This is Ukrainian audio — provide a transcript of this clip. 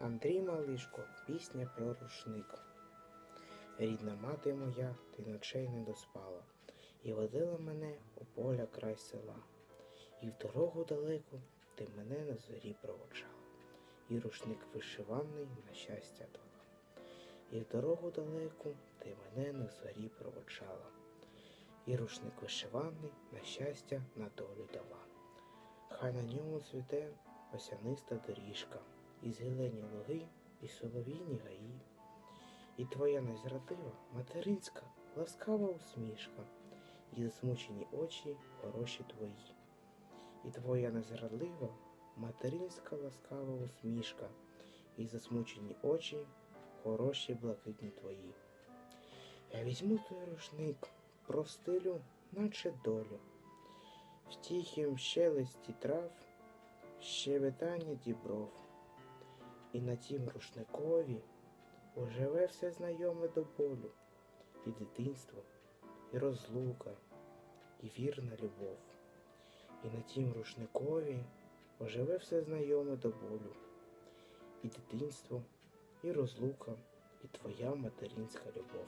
Андрій Малишко, пісня про рушник. Рідна мати моя, ти ночей не доспала, і водила мене у поля край села. І в дорогу далеку ти мене на зорі проводжала, і рушник вишиваний на щастя дала. І в дорогу далеку ти мене на зорі проводжала, і рушник вишиваний на щастя на долю дала. Хай на ньому цвіте осяниста доріжка, і зелені луги, і соловійні гаї, і твоя незрадлива материнська ласкава усмішка, і засмучені очі хороші твої, і твоя незрадлива материнська ласкава усмішка, і засмучені очі хороші блакитні твої. Я візьму той рушник, простилю, наче долю, в тихім щелесті трав, щебетання дібров, і на тім рушникові оживе все знайоме до болю, і дитинство, і розлука, і вірна любов. І на тім рушникові оживе все знайоме до болю, і дитинство, і розлука, і твоя материнська любов.